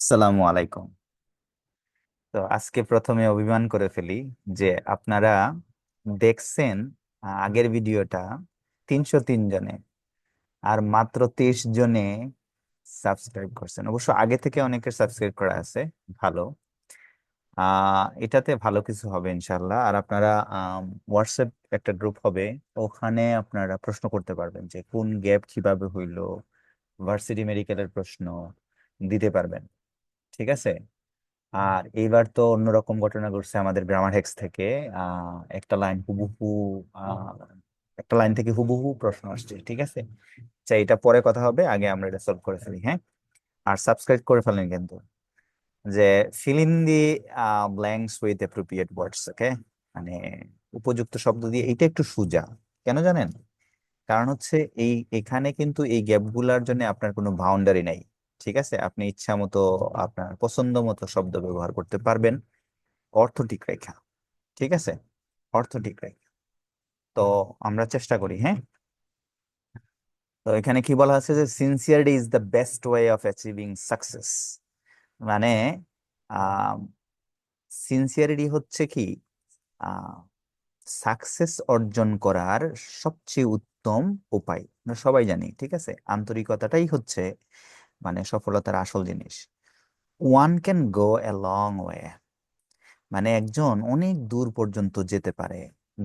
আসসালামু আলাইকুম। তো আজকে প্রথমে অভিমান করে ফেলি যে আপনারা দেখছেন আগের ভিডিওটা তিনশো তিন জনে আর মাত্র তেইশ জনে সাবস্ক্রাইব করছেন। অবশ্য আগে থেকে অনেকের সাবস্ক্রাইব করা আছে, ভালো। এটাতে ভালো কিছু হবে ইনশাল্লাহ আর আপনারা হোয়াটসঅ্যাপ একটা গ্রুপ হবে, ওখানে আপনারা প্রশ্ন করতে পারবেন যে কোন গ্যাপ কীভাবে হইল ভার্সিটি মেডিকেলের প্রশ্ন দিতে পারবেন। ঠিক আছে? আর এইবার তো অন্যরকম ঘটনা ঘটছে আমাদের গ্রামার হেক্স থেকে। আহ একটা লাইন হুবহু আহ একটা লাইন থেকে হুবহু প্রশ্ন আসছে ঠিক আছে? আচ্ছা এটা পরে কথা হবে আগে আমরা এটা সলভ করে ফেলি হ্যাঁ? আর সাবস্ক্রাইব করে ফেলেন কিন্তু। যে fill in the blanks with appropriate words okay মানে উপযুক্ত শব্দ দিয়ে এইটা একটু সোজা কেন জানেন? কারণ হচ্ছে এই এখানে কিন্তু এই গ্যাপগুলার জন্য আপনার কোনো বাউন্ডারি নাই। ঠিক আছে? আপনি ইচ্ছা মতো আপনার পছন্দ মতো শব্দ ব্যবহার করতে পারবেন। অর্থ ঠিক রেখা, ঠিক আছে? অর্থ ঠিক রেখা। তো আমরা চেষ্টা করি হ্যাঁ? তো এখানে কি বলা আছে যে sincerity is the best way of achieving success মানে সিনসিয়ারিটি হচ্ছে কি? সাকসেস অর্জন করার সবচেয়ে উত্তম উপায়। সবাই জানি, ঠিক আছে? আন্তরিকতাটাই হচ্ছে মানে সফলতার আসল জিনিস। One can go a long way মানে একজন অনেক দূর পর্যন্ত যেতে পারে।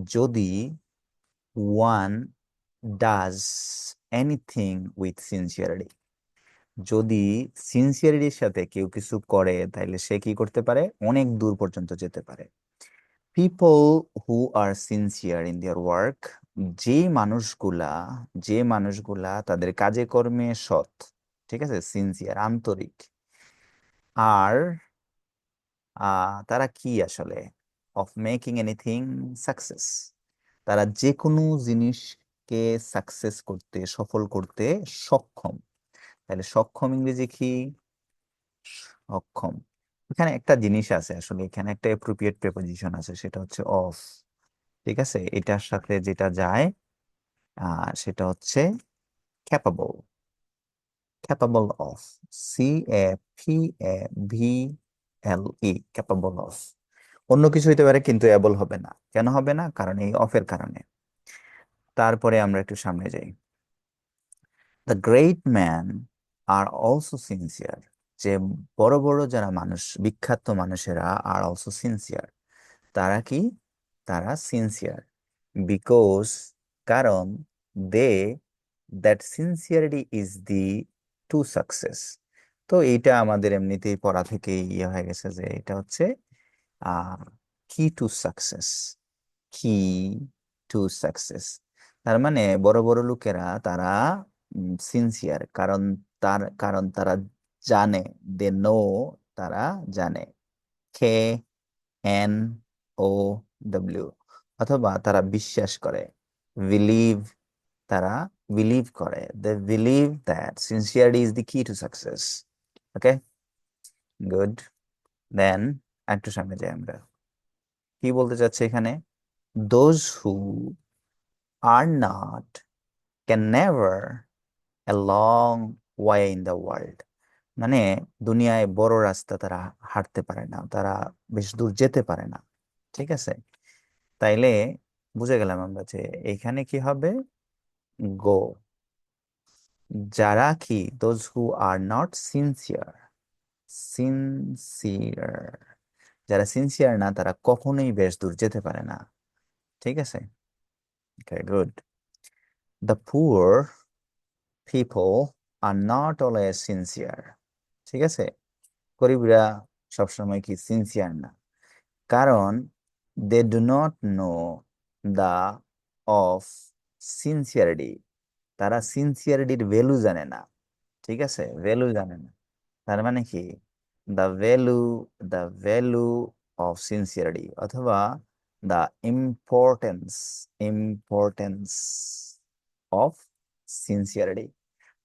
যদি one does anything with sincerity যদি সিনসিয়ারিটির সাথে কেউ কিছু করে তাহলে সে কি করতে পারে? অনেক দূর পর্যন্ত যেতে পারে। People who are sincere in their work যে মানুষগুলা যে মানুষগুলা তাদের কাজে কর্মে সৎ ঠিক আছে? সিনসিয়ার আন্তরিক। আর তারা কি আসলে? অফ মেকিং এনিথিং সাকসেস তারা যে কোনো জিনিসকে সাকসেস করতে, সফল করতে সক্ষম। তাহলে সক্ষম ইংরেজি কি? সক্ষম। এখানে একটা জিনিস আছে আসলে, এখানে একটা অ্যাপ্রোপ্রিয়েট প্রেপোজিশন আছে, সেটা হচ্ছে অফ ঠিক আছে? এটার সাথে যেটা যায় সেটা হচ্ছে capable capable of C A P A V L E capable of অন্য কিছু হইতে পারে, কিন্তু এবল হবে না। কেন হবে না? কারণ এই অফের কারণে। তারপরে আমরা একটু সামনে যাই। The great man are also sincere যে বড় বড় যারা মানুষ, বিখ্যাত মানুষেরা আর অলসো সিনসিয়ার তারা কি? তারা সিনসিয়ার বিকজ কারণ they that sincerity is the to success তো এইটা আমাদের এমনিতেই পড়া থেকে ইয়ে হয়ে গেছে যে এটা হচ্ছে key to success key to success তার মানে বড় বড় লোকেরা তারা সিনসিয়ার কারণ তার, কারণ তারা জানে দে নো তারা জানে কে এন ও ডব্লিউ অথবা তারা বিশ্বাস করে বিলিভ তারা বিলিভ করে। They believe that sincerity is the key to success okay good then একটু সামনে যাই আমরা। কি বলতে চাচ্ছে এখানে? Those who are not can never a long way in the world মানে দুনিয়ায় বড় রাস্তা তারা হাঁটতে পারে না, তারা বেশ দূর যেতে পারে না। ঠিক আছে? তাইলে, বুঝে গেলাম আমরা যে এখানে কি হবে? গো। যারা কি those who are not sincere sincere যারা সিনসিয়ার না, তারা কখনোই বেশ দূর যেতে পারে না। ঠিক আছে? Good the poor people are not always sincere ঠিক আছে? গরিবরা সবসময় কি সিনসিয়ার না? কারণ they do not know the of sincerity তারা সিনসিয়ারিটির ভ্যালু জানে না, ঠিক আছে? ভ্যালু জানে না। তার মানে কি? The value the value of sincerity অথবা the importance importance of sincerity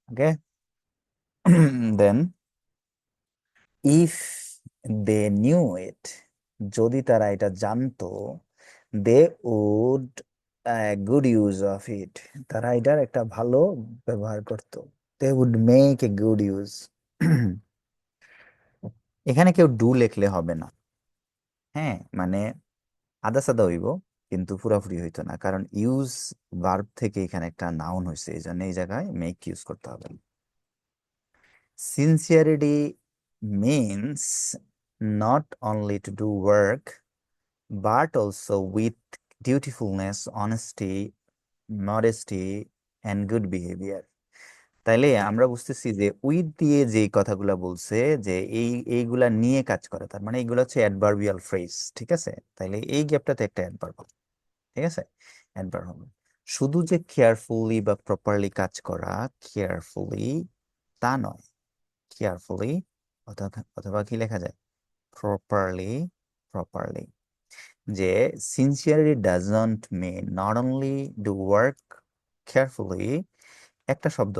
okay then if they knew it যদি তারা এটা জানতো they would good use of it তারা এটার একটা ভালো ব্যবহার করত। They would make a good use এখানে কেউ ডু লিখলে হবে না। হ্যাঁ মানে আদা সাদা হইব, কিন্তু পুরাপুরি হইতো না। কারণ ইউজ ভার্ব থেকে এখানে একটা নাউন হয়েছে এই জন্য এই জায়গায় মেক ইউজ করতে হবে। Sincerity means not only to do work but also with dutifulness honesty modesty and good behaviour তাইলে আমরা বুঝতেছি যে উইথ দিয়ে যে কথাগুলা বলছে, যে এই, এইগুলা নিয়ে কাজ করে, তার মানে এইগুলো হচ্ছে অ্যাডভার্বিয়াল ফ্রেজ ঠিক আছে? তাইলে এই গ্যাপটাতে একটা অ্যাডভার্ব হবে ঠিক আছে? অ্যাডভার্ব হবে শুধু যে কেয়ারফুলি বা প্রপারলি কাজ করা কেয়ারফুলি তা নয়। কেয়ারফুলি অথবা অথবা কি লেখা যায়? প্রপারলি প্রপারলি যে sincerely doesn't mean not only do work carefully একটা শব্দ।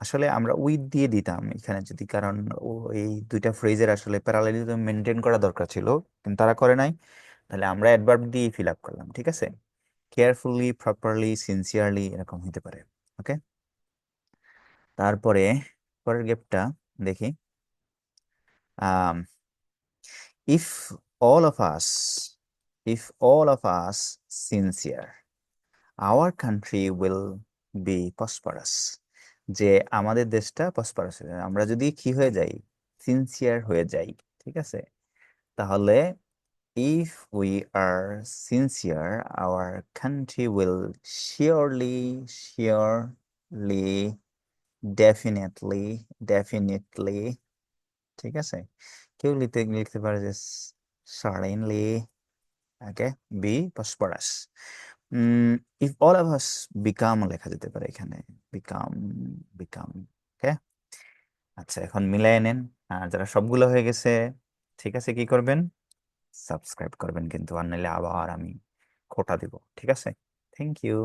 আসলে আমরা উইথ দিয়ে দিতাম এখানে যদি, কারণ এই দুইটা ফ্রেজের আসলে প্যারালেলিজম মেনটেন করা দরকার ছিল, কিন্তু তারা করে নাই। তাহলে আমরা অ্যাডভার্ব দিয়ে ফিল আপ করলাম, ঠিক আছে? কেয়ারফুলি প্রপারলি সিনসিয়ারলি এরকম হতে পারে, ওকে? তারপরে, পরের গেপটা দেখি। If all of us if all of us sincere our country will be prosperous যে আমাদের দেশটা প্রসপারাস হয়ে যাবে। আমরা যদি কি হয়ে যাই সিনসিয়ার হয়ে যাই, ঠিক আছে? তাহলে if we are sincere our country will surely surely definitely definitely ঠিক আছে? কেউ লিখতে লিখতে পারে যে certainly okay be prosperous if all of us become লেখা যেতে পারে এখানে বিকাম বিকাম ওকে আচ্ছা এখন মিলাই নেন। আর যারা সবগুলো হয়ে গেছে, ঠিক আছে কি করবেন? সাবস্ক্রাইব করবেন কিন্তু, আর নাহলে আবার আমি খোটা দিব, ঠিক আছে? Thank you